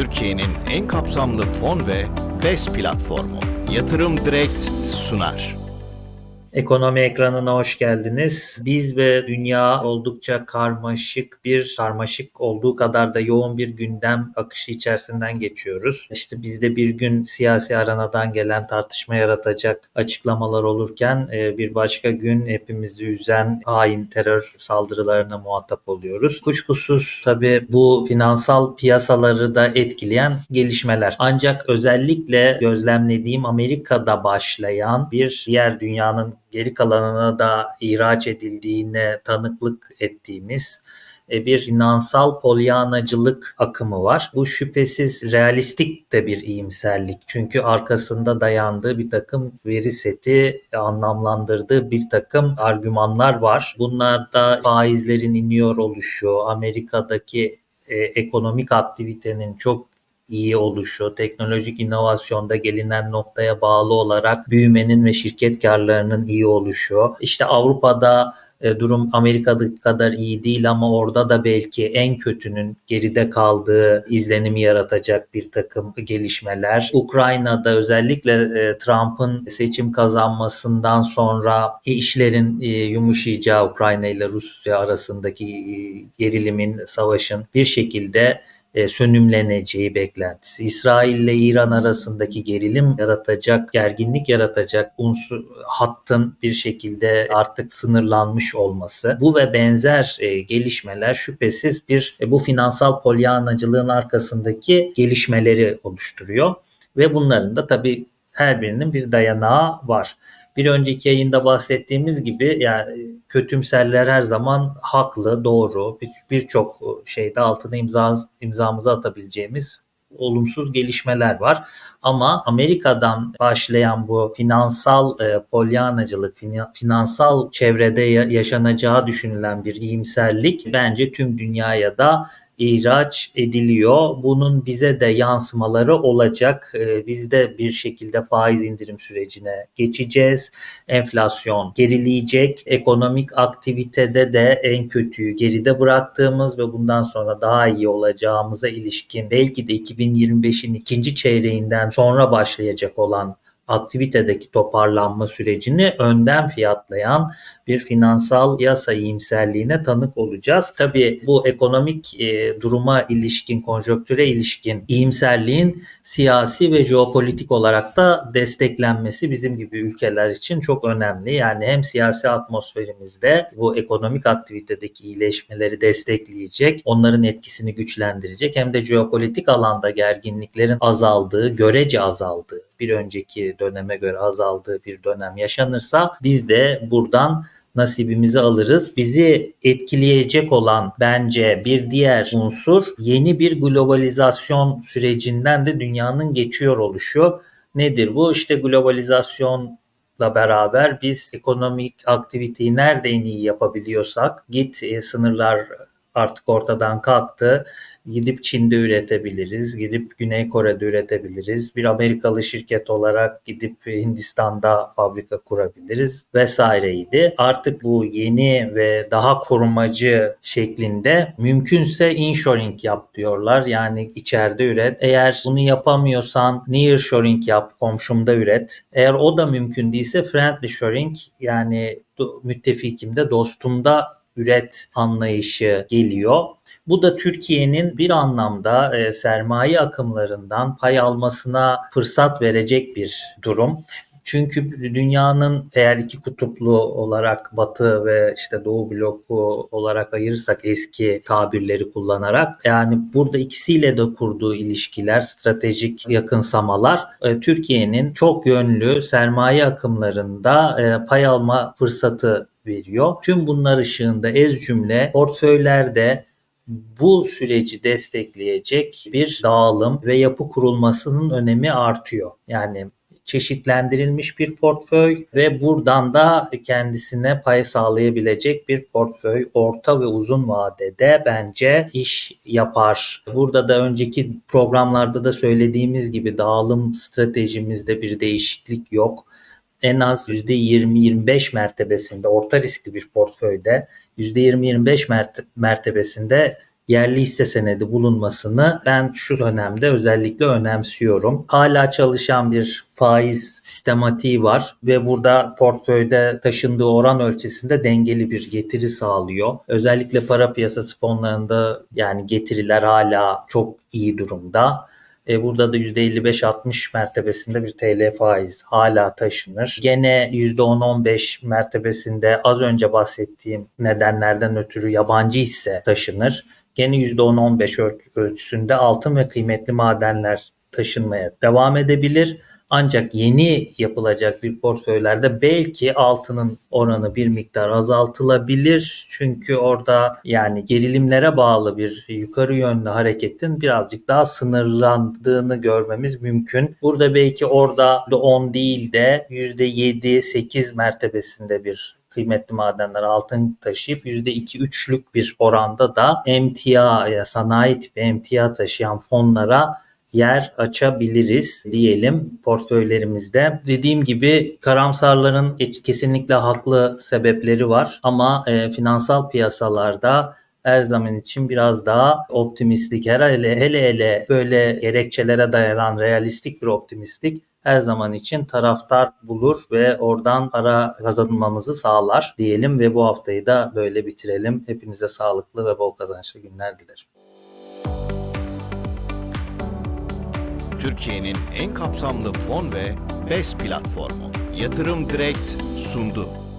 Türkiye'nin en kapsamlı fon ve BES platformu. Yatırım Direkt sunar. Ekonomi ekranına hoş geldiniz. Biz ve dünya oldukça karmaşık bir, karmaşık olduğu kadar da yoğun bir gündem akışı içerisinden geçiyoruz. İşte bizde bir gün siyasi aranadan gelen tartışma yaratacak açıklamalar olurken e, bir başka gün hepimizi üzen hain terör saldırılarına muhatap oluyoruz. Kuşkusuz tabii bu finansal piyasaları da etkileyen gelişmeler. Ancak özellikle gözlemlediğim Amerika'da başlayan bir diğer dünyanın geri kalanına da ihraç edildiğine tanıklık ettiğimiz e, bir finansal polyanacılık akımı var. Bu şüphesiz realistik de bir iyimserlik. Çünkü arkasında dayandığı bir takım veri seti anlamlandırdığı bir takım argümanlar var. Bunlarda faizlerin iniyor oluşu, Amerika'daki e, ekonomik aktivitenin çok iyi oluşu, teknolojik inovasyonda gelinen noktaya bağlı olarak büyümenin ve şirket karlarının iyi oluşu, işte Avrupa'da e, durum Amerika'da kadar iyi değil ama orada da belki en kötünün geride kaldığı izlenimi yaratacak bir takım gelişmeler. Ukrayna'da özellikle e, Trump'ın seçim kazanmasından sonra işlerin e, yumuşayacağı Ukrayna ile Rusya arasındaki gerilimin, savaşın bir şekilde e, sönümleneceği beklentisi. İsrail ile İran arasındaki gerilim yaratacak, gerginlik yaratacak unsur hattın bir şekilde artık sınırlanmış olması. Bu ve benzer e, gelişmeler şüphesiz bir e, bu finansal polyanacılığın arkasındaki gelişmeleri oluşturuyor ve bunların da tabii her birinin bir dayanağı var. Bir önceki yayında bahsettiğimiz gibi yani kötümserler her zaman haklı, doğru. Birçok bir şeyde altına imza imzamızı atabileceğimiz olumsuz gelişmeler var. Ama Amerika'dan başlayan bu finansal e, polyanacılık, finansal çevrede yaşanacağı düşünülen bir iyimserlik bence tüm dünyaya da ihraç ediliyor. Bunun bize de yansımaları olacak. Ee, biz de bir şekilde faiz indirim sürecine geçeceğiz. Enflasyon gerileyecek. Ekonomik aktivitede de en kötüyü geride bıraktığımız ve bundan sonra daha iyi olacağımıza ilişkin belki de 2025'in ikinci çeyreğinden sonra başlayacak olan aktivitedeki toparlanma sürecini önden fiyatlayan bir finansal yasa iyimserliğine tanık olacağız. Tabii bu ekonomik e, duruma ilişkin, konjonktüre ilişkin iyimserliğin siyasi ve jeopolitik olarak da desteklenmesi bizim gibi ülkeler için çok önemli. Yani hem siyasi atmosferimizde bu ekonomik aktivitedeki iyileşmeleri destekleyecek, onların etkisini güçlendirecek hem de jeopolitik alanda gerginliklerin azaldığı, görece azaldığı bir önceki döneme göre azaldığı bir dönem yaşanırsa biz de buradan nasibimizi alırız. Bizi etkileyecek olan bence bir diğer unsur yeni bir globalizasyon sürecinden de dünyanın geçiyor oluşu. Nedir bu? İşte globalizasyon beraber biz ekonomik aktiviteyi nerede en iyi yapabiliyorsak git e, sınırlar artık ortadan kalktı. Gidip Çin'de üretebiliriz, gidip Güney Kore'de üretebiliriz. Bir Amerikalı şirket olarak gidip Hindistan'da fabrika kurabiliriz vesaireydi. Artık bu yeni ve daha korumacı şeklinde mümkünse inshoring yap diyorlar. Yani içeride üret. Eğer bunu yapamıyorsan nearshoring yap, komşumda üret. Eğer o da mümkün değilse friendly shoring yani müttefikimde, dostumda üret anlayışı geliyor. Bu da Türkiye'nin bir anlamda e, sermaye akımlarından pay almasına fırsat verecek bir durum. Çünkü dünyanın eğer iki kutuplu olarak batı ve işte doğu bloku olarak ayırırsak eski tabirleri kullanarak yani burada ikisiyle de kurduğu ilişkiler, stratejik yakınsamalar e, Türkiye'nin çok yönlü sermaye akımlarında e, pay alma fırsatı veriyor. Tüm bunlar ışığında ez cümle portföylerde bu süreci destekleyecek bir dağılım ve yapı kurulmasının önemi artıyor. Yani çeşitlendirilmiş bir portföy ve buradan da kendisine pay sağlayabilecek bir portföy orta ve uzun vadede bence iş yapar. Burada da önceki programlarda da söylediğimiz gibi dağılım stratejimizde bir değişiklik yok en az %20-25 mertebesinde orta riskli bir portföyde %20-25 mertebesinde yerli hisse senedi bulunmasını ben şu dönemde özellikle önemsiyorum. Hala çalışan bir faiz sistematiği var ve burada portföyde taşındığı oran ölçüsünde dengeli bir getiri sağlıyor. Özellikle para piyasası fonlarında yani getiriler hala çok iyi durumda. E, burada da %55-60 mertebesinde bir TL faiz hala taşınır. Gene %10-15 mertebesinde az önce bahsettiğim nedenlerden ötürü yabancı hisse taşınır. Gene %10-15 öl- ölçüsünde altın ve kıymetli madenler taşınmaya devam edebilir. Ancak yeni yapılacak bir portföylerde belki altının oranı bir miktar azaltılabilir. Çünkü orada yani gerilimlere bağlı bir yukarı yönlü hareketin birazcık daha sınırlandığını görmemiz mümkün. Burada belki orada da 10 değil de %7-8 mertebesinde bir kıymetli madenler altın taşıyıp %2-3'lük bir oranda da emtia ya sanayi tipi emtia taşıyan fonlara yer açabiliriz diyelim portföylerimizde. Dediğim gibi karamsarların kesinlikle haklı sebepleri var ama e, finansal piyasalarda her zaman için biraz daha optimistlik hele hele hele böyle gerekçelere dayanan realistik bir optimistlik her zaman için taraftar bulur ve oradan para kazanmamızı sağlar diyelim ve bu haftayı da böyle bitirelim. Hepinize sağlıklı ve bol kazançlı günler dilerim. Türkiye'nin en kapsamlı fon ve BES platformu Yatırım Direkt sundu.